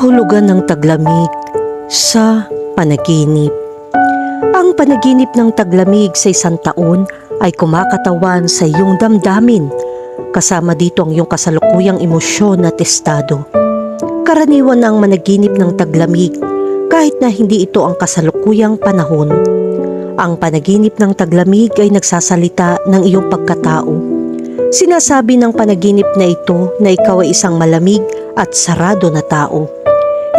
Kahulugan ng taglamig sa panaginip. Ang panaginip ng taglamig sa isang taon ay kumakatawan sa iyong damdamin. Kasama dito ang iyong kasalukuyang emosyon at estado. Karaniwan ang managinip ng taglamig kahit na hindi ito ang kasalukuyang panahon. Ang panaginip ng taglamig ay nagsasalita ng iyong pagkatao. Sinasabi ng panaginip na ito na ikaw ay isang malamig at sarado na tao.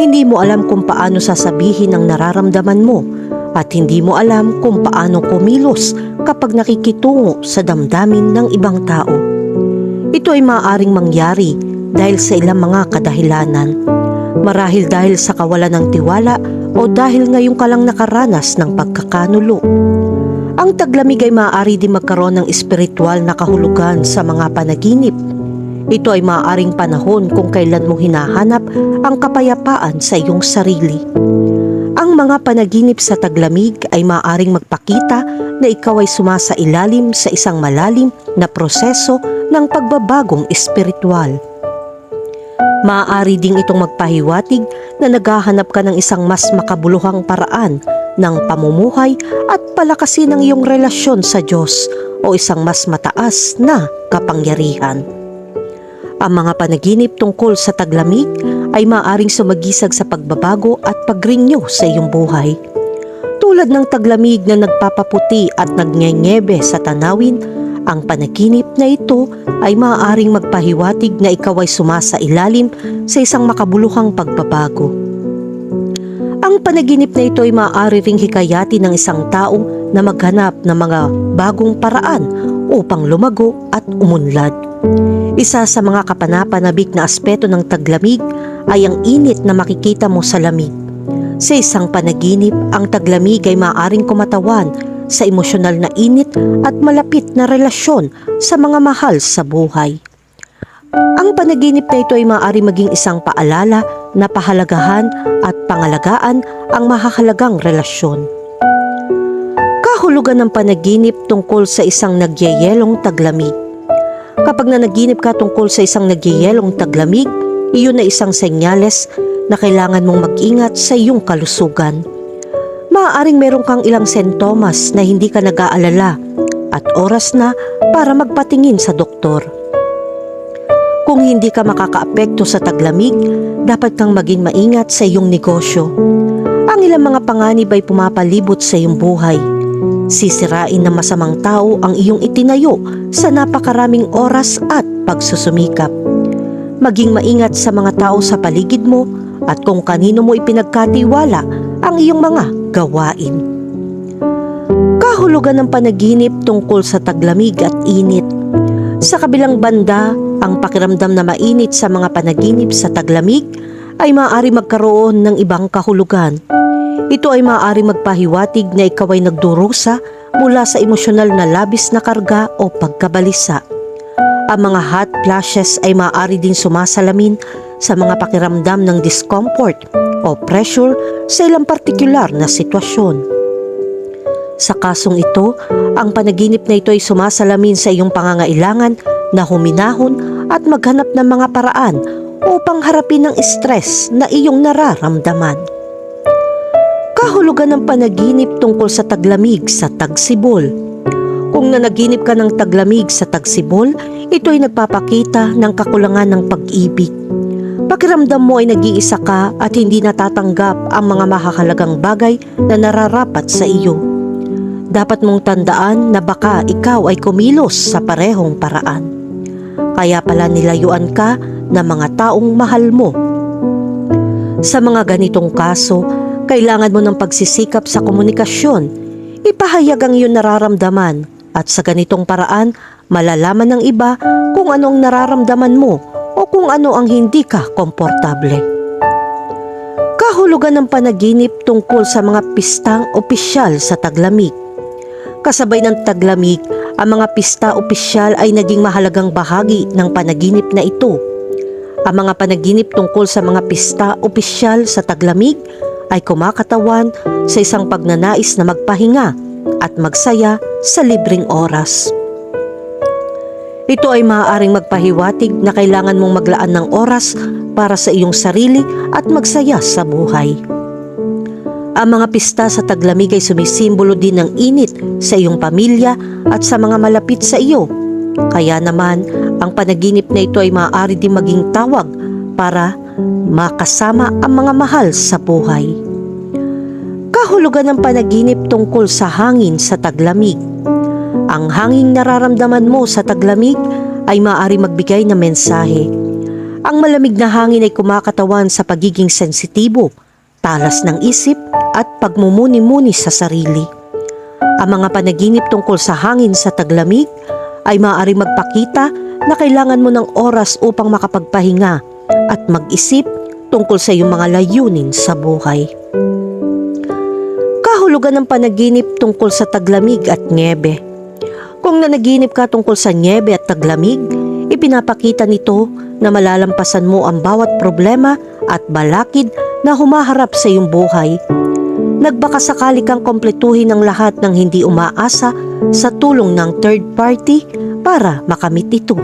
Hindi mo alam kung paano sasabihin ang nararamdaman mo at hindi mo alam kung paano kumilos kapag nakikitungo sa damdamin ng ibang tao. Ito ay maaaring mangyari dahil sa ilang mga kadahilanan. Marahil dahil sa kawalan ng tiwala o dahil ngayon ka lang nakaranas ng pagkakanulo. Ang taglamig ay maaari din magkaroon ng espiritual na kahulugan sa mga panaginip. Ito ay maaaring panahon kung kailan mo hinahanap ang kapayapaan sa iyong sarili. Ang mga panaginip sa taglamig ay maaaring magpakita na ikaw ay sumasailalim sa isang malalim na proseso ng pagbabagong espiritual. Maaari ding itong magpahiwatig na naghahanap ka ng isang mas makabuluhang paraan ng pamumuhay at palakasin ang iyong relasyon sa Diyos o isang mas mataas na kapangyarihan. Ang mga panaginip tungkol sa taglamig ay maaring sumagisag sa pagbabago at pagrinyo sa iyong buhay. Tulad ng taglamig na nagpapaputi at nagnyenyebe sa tanawin, ang panaginip na ito ay maaaring magpahiwatig na ikaw ay sumasailalim sa isang makabuluhang pagbabago. Ang panaginip na ito ay maaari ring hikayati ng isang tao na maghanap ng mga bagong paraan upang lumago at umunlad. Isa sa mga kapanapanabik na aspeto ng taglamig ay ang init na makikita mo sa lamig. Sa isang panaginip, ang taglamig ay maaaring kumatawan sa emosyonal na init at malapit na relasyon sa mga mahal sa buhay. Ang panaginip na ito ay maaari maging isang paalala na pahalagahan at pangalagaan ang mahahalagang relasyon. Kahulugan ng panaginip tungkol sa isang nagyayelong taglamig. Kapag nanaginip ka tungkol sa isang nagyayelong taglamig, iyon ay isang senyales na kailangan mong mag-ingat sa iyong kalusugan. Maaaring meron kang ilang sentomas na hindi ka nag-aalala at oras na para magpatingin sa doktor. Kung hindi ka makakaapekto sa taglamig, dapat kang maging maingat sa iyong negosyo. Ang ilang mga panganib ay pumapalibot sa iyong buhay. Sisirain ng masamang tao ang iyong itinayo sa napakaraming oras at pagsusumikap. Maging maingat sa mga tao sa paligid mo at kung kanino mo ipinagkatiwala ang iyong mga gawain. Kahulugan ng panaginip tungkol sa taglamig at init. Sa kabilang banda, ang pakiramdam na mainit sa mga panaginip sa taglamig ay maaari magkaroon ng ibang kahulugan. Ito ay maaari magpahiwatig na ikaw ay nagdurusa mula sa emosyonal na labis na karga o pagkabalisa. Ang mga hot flashes ay maaari din sumasalamin sa mga pakiramdam ng discomfort o pressure sa ilang partikular na sitwasyon. Sa kasong ito, ang panaginip na ito ay sumasalamin sa iyong pangangailangan na huminahon at maghanap ng mga paraan upang harapin ang stress na iyong nararamdaman. Kahulugan ng panaginip tungkol sa taglamig sa tagsibol. Kung nanaginip ka ng taglamig sa tagsibol, ito ay nagpapakita ng kakulangan ng pag-ibig. Pakiramdam mo ay nag-iisa ka at hindi natatanggap ang mga mahahalagang bagay na nararapat sa iyo. Dapat mong tandaan na baka ikaw ay kumilos sa parehong paraan. Kaya pala nilayuan ka ng mga taong mahal mo. Sa mga ganitong kaso, kailangan mo ng pagsisikap sa komunikasyon. Ipahayag ang iyong nararamdaman at sa ganitong paraan, malalaman ng iba kung ano ang nararamdaman mo o kung ano ang hindi ka komportable. Kahulugan ng panaginip tungkol sa mga pistang opisyal sa taglamig. Kasabay ng taglamig, ang mga pista opisyal ay naging mahalagang bahagi ng panaginip na ito. Ang mga panaginip tungkol sa mga pista opisyal sa taglamig ay kumakatawan sa isang pagnanais na magpahinga at magsaya sa libreng oras. Ito ay maaaring magpahiwatig na kailangan mong maglaan ng oras para sa iyong sarili at magsaya sa buhay. Ang mga pista sa taglamig ay sumisimbolo din ng init sa iyong pamilya at sa mga malapit sa iyo. Kaya naman, ang panaginip na ito ay maaari din maging tawag para makasama ang mga mahal sa buhay. Kahulugan ng panaginip tungkol sa hangin sa taglamig. Ang hanging nararamdaman mo sa taglamig ay maaari magbigay ng mensahe. Ang malamig na hangin ay kumakatawan sa pagiging sensitibo, talas ng isip at pagmumuni-muni sa sarili. Ang mga panaginip tungkol sa hangin sa taglamig ay maaari magpakita na kailangan mo ng oras upang makapagpahinga at mag-isip tungkol sa iyong mga layunin sa buhay. Kahulugan ng panaginip tungkol sa taglamig at niebe. Kung nanaginip ka tungkol sa niebe at taglamig, ipinapakita nito na malalampasan mo ang bawat problema at balakid na humaharap sa iyong buhay. Nagbakasakali kang kompletuhin ang lahat ng hindi umaasa sa tulong ng third party para makamit ito.